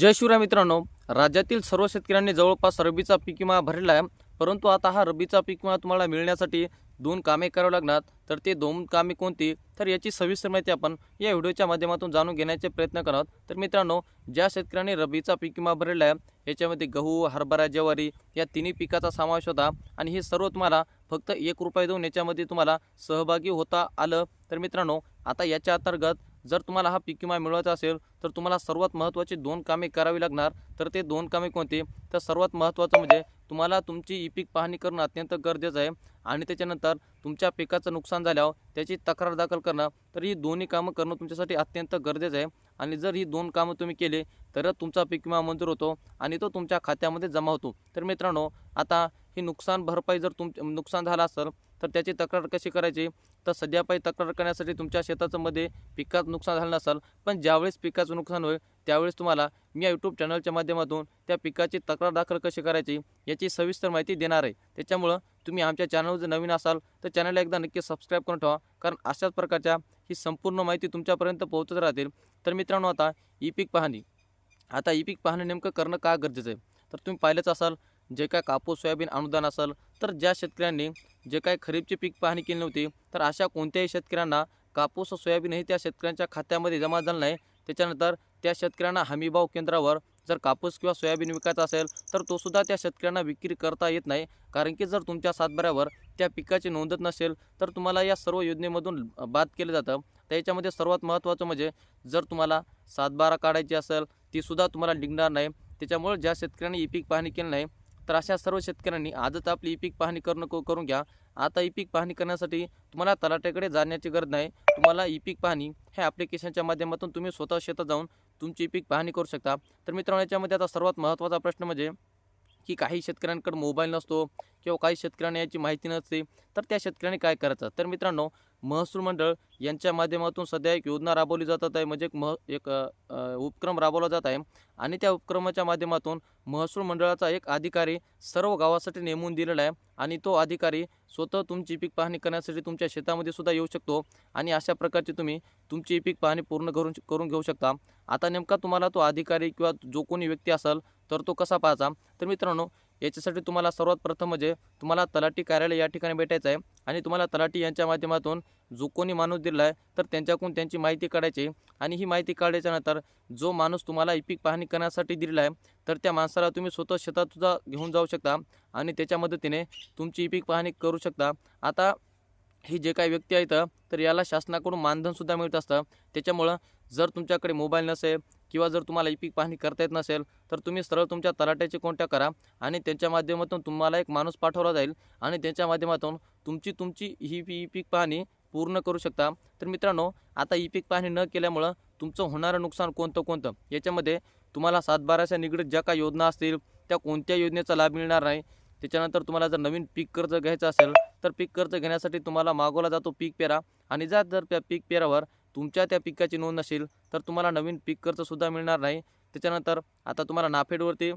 जय शिवराय मित्रांनो राज्यातील सर्व शेतकऱ्यांनी जवळपास रब्बीचा पीक विमा भरलेला आहे. परंतु आता हा रब्बीचा पीक विमा तुम्हाला मिळण्यासाठी दोन कामे करावी लागणार. तर ते दोन कामे कोणती? तर याची सविस्तर माहिती आपण या व्हिडिओच्या माध्यमातून जाणून घेण्याचे प्रयत्न करत तर मित्रांनो ज्या शेतकऱ्यांनी रब्बीचा पीक विमा भरलेला आहे याच्यामध्ये गहू हरभरा ज्वारी या तिन्ही पिकाचा समावेश होता. आणि हे सर्व तुम्हाला फक्त एक रुपये देऊन याच्यामध्ये तुम्हाला सहभागी होता आलं. तर मित्रांनो आता याच्या अंतर्गत जर तुम्हाला हा पीक विमा मिळवायचा असेल तर तुम्हाला सर्वात महत्त्वाची दोन कामे करावी लागणार. तर ते दोन कामे कोणती? तर सर्वात महत्त्वाचं म्हणजे तुम्हाला तुमची ई पीक पाहणी करणं अत्यंत गरजेचं आहे. आणि त्याच्यानंतर तुमच्या पिकाचं नुकसान झाल्यावर त्याची तक्रार दाखल करणं तर ही दोन्ही कामं करणं तुमच्यासाठी अत्यंत गरजेचं आहे. आणि जर ही दोन कामं तुम्ही केले तरच तुमचा पीक विमा मंजूर होतो आणि तो तुमच्या खात्यामध्ये जमा होतो. तर मित्रांनो आता ही नुकसान भरपाई जर तुम नुकसान झालं असेल तर त्याची तक्रार कशी करायची? तर सध्यापायी तक्रार करण्यासाठी तुमच्या शेताचं मध्ये पिकात नुकसान झालं नसेल पण ज्यावेळेस पिकाचं नुकसान होईल त्यावेळेस तुम्हाला मी या यूट्यूब चॅनलच्या माध्यमातून त्या पिकाची तक्रार दाखल कशी करायची याची सविस्तर माहिती देणार आहे. त्याच्यामुळं तुम्ही आमच्या चॅनलवर जर नवीन असाल तर चॅनलला एकदा नक्की सबस्क्राईब करून ठेवा कारण अशाच प्रकारच्या ही संपूर्ण माहिती तुमच्यापर्यंत पोहोचत राहतील. तर मित्रांनो आता ई पीक पाहणी. आता ई पीक पाहणं नेमकं करणं का गरजेचं आहे? तर तुम्ही पाहिलंच असाल जे काय कापूस सोयाबीन अनुदान असेल तर ज्या शेतकऱ्यांनी जे काय खरीपची पीक पाहणी केली नव्हती तर अशा कोणत्याही शेतकऱ्यांना कापूस व त्या शेतकऱ्यांच्या खात्यामध्ये जमा झालं नाही. त्याच्यानंतर त्या शेतकऱ्यांना हमीभाव केंद्रावर जर कापूस किंवा सोयाबीन विकायचा असेल तर तो सुद्धा त्या शेतकऱ्यांना विक्री करता येत नाही. कारण की जर तुमच्या सातबाऱ्यावर त्या पिकाची नोंदत नसेल तर तुम्हाला या सर्व योजनेमधून बाद केलं जातं. तर याच्यामध्ये सर्वात महत्त्वाचं म्हणजे जर तुम्हाला सातबारा काढायची असेल तीसुद्धा तुम्हाला निघणार नाही. त्याच्यामुळे ज्या शेतकऱ्यांनी ई पीक पाहणी केली नाही तर अशा सर्व शेतकऱ्यांनी आजच आपली ई पीक पाहणी करणं नको करून घ्या. आता ई पीक पाहणी करण्यासाठी तुम्हाला तलाट्याकडे जाण्याची गरज नाही. तुम्हाला ई पीक पाहणी ह्या ॲप्लिकेशनच्या माध्यमातून तुम्ही स्वतः शेतात जाऊन तुमची ई पीक पाहणी करू शकता. तर मित्रांनो याच्यामध्ये आता सर्वात महत्त्वाचा प्रश्न म्हणजे की काही शेतकऱ्यांकडे मोबाईल नसतो किंवा काही शेतकऱ्यांना याची माहिती नसते तर त्या शेतकऱ्यांनी काय करायचं? तर मित्रांनो महसूल मंडळ यांच्या माध्यमातून सध्या एक योजना राबवली जातात आहे. म्हणजे एक मह एक उपक्रम राबवला जात आहे. आणि त्या उपक्रमाच्या माध्यमातून महसूल मंडळाचा एक अधिकारी सर्व गावासाठी नेमून दिलेला आहे. आणि तो अधिकारी स्वतः तुमची पीक पाहणी करण्यासाठी तुमच्या शेतामध्ये सुद्धा येऊ शकतो. आणि अशा प्रकारची तुम्ही तुमची पीक पाहणी पूर्ण करून करून घेऊ शकता. आता नेमका तुम्हाला तो अधिकारी किंवा जो कोणी व्यक्ती असेल तर तो कसा पाहायचा? तर मित्रांनो याच्यासाठी तुम्हाला सर्वात प्रथम म्हणजे तुम्हाला तलाठी कार्यालय या ठिकाणी भेटायचं आहे. आणि तुम्हाला तलाठी यांच्या माध्यमातून जो कोणी माणूस दिला आहे तर त्यांच्याकडून त्यांची माहिती काढायची. आणि ही माहिती काढायच्यानंतर जो माणूस तुम्हाला ई पीक पाहणी करण्यासाठी दिलेला आहे तर त्या माणसाला तुम्ही स्वतः शेतात सुद्धा घेऊन जाऊ शकता. आणि त्याच्या मदतीने तुमची ई पीक पाहणी करू शकता. आता ही जे काही व्यक्ती आहेत तर याला शासनाकडून मानधनसुद्धा मिळत असतं. त्याच्यामुळं जर तुमच्याकडे मोबाईल नसेल किंवा जर तुम्हाला ई पीक पाहणी करता येत नसेल तर तुम्ही सरळ तुमच्या तलाट्याची कॉन्टॅक्ट करा आणि त्यांच्या माध्यमातून तुम्हाला एक माणूस पाठवला जाईल आणि त्यांच्या माध्यमातून तुमची तुमची ही ई पीक पाहणी पूर्ण करू शकता. तर मित्रांनो आता ई पीक पाहणी न केल्यामुळं तुमचं होणारं नुकसान कोणतं कोणतं? याच्यामध्ये तुम्हाला सातबाराच्या निगडीत ज्या काही योजना असतील त्या कोणत्या योजनेचा लाभ मिळणार नाही? त्याच्यानंतर तुम्हाला जर नवीन पीक कर्ज घ्यायचं असेल तर पीक कर्ज घेण्यासाठी तुम्हाला मागवला जातो पीक पेरा आणि जर जर त्या पीक पेरावर तुमच्या त्या पिकाची नोंद नसेल तर तुम्हाला नवीन पीक कर्जसुद्धा मिळणार नाही. त्याच्यानंतर आता तुम्हाला नाफेडवरती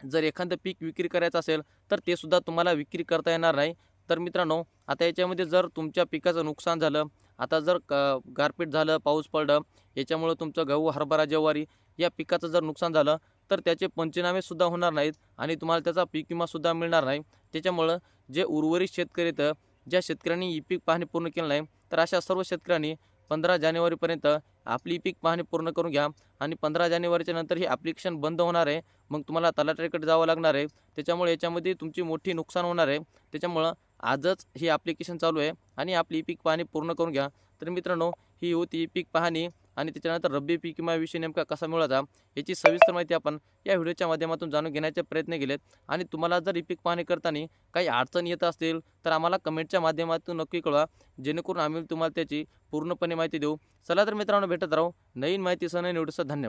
जर एखादं पीक विक्री करायचं असेल तर ते सुद्धा तुम्हाला विक्री करता येणार नाही. तर मित्रांनो आता याच्यामध्ये जर तुमच्या पिकाचं नुकसान झालं आता जर क गारपीट झालं पाऊस पडलं याच्यामुळं तुमचं गहू हरभरा ज्वारी या पिकाचं जर नुकसान झालं तर त्याचे पंचनामेसुद्धा होणार नाहीत आणि तुम्हाला त्याचा पीक विमासुद्धा मिळणार नाही. त्याच्यामुळं जे उर्वरित शेतकरी तर ज्या शेतकऱ्यांनी ई पीक पाहणी पूर्ण केलं नाही तर अशा सर्व शेतकऱ्यांनी पंधरा जानेवारीपर्यंत आपली पीक पाहणी पूर्ण करून घ्या. आणि पंधरा जानेवारीच्या नंतर ही ॲप्लिकेशन बंद होणार आहे. मग तुम्हाला तलाठ्याकडे जावं लागणार आहे. त्याच्यामुळे याच्यामध्ये तुमची मोठी नुकसान होणार आहे. त्याच्यामुळं आजच ही ॲप्लिकेशन चालू आहे. आणि आपली पीक पाहणी पूर्ण करून घ्या. तर मित्रांनो ही होती पीक पाहणी. आणि त्याच्यानंतर रब्बी पीक विमाविषयी नेमका कसा मिळवायचा याची सविस्तर माहिती आपण या व्हिडिओच्या माध्यमातून जाणून घेण्याचे प्रयत्न केलेत. आणि तुम्हाला जर ही पीक पाहणी करताना काही अडचण येत असतील तर आम्हाला कमेंटच्या माध्यमातून नक्की कळवा. जेणेकरून आम्ही तुम्हाला त्याची पूर्णपणे माहिती देऊ. चला तर मित्रांनो भेटत राहू. नवीन माहितीसह नवीन व्हिडिओसह धन्यवाद.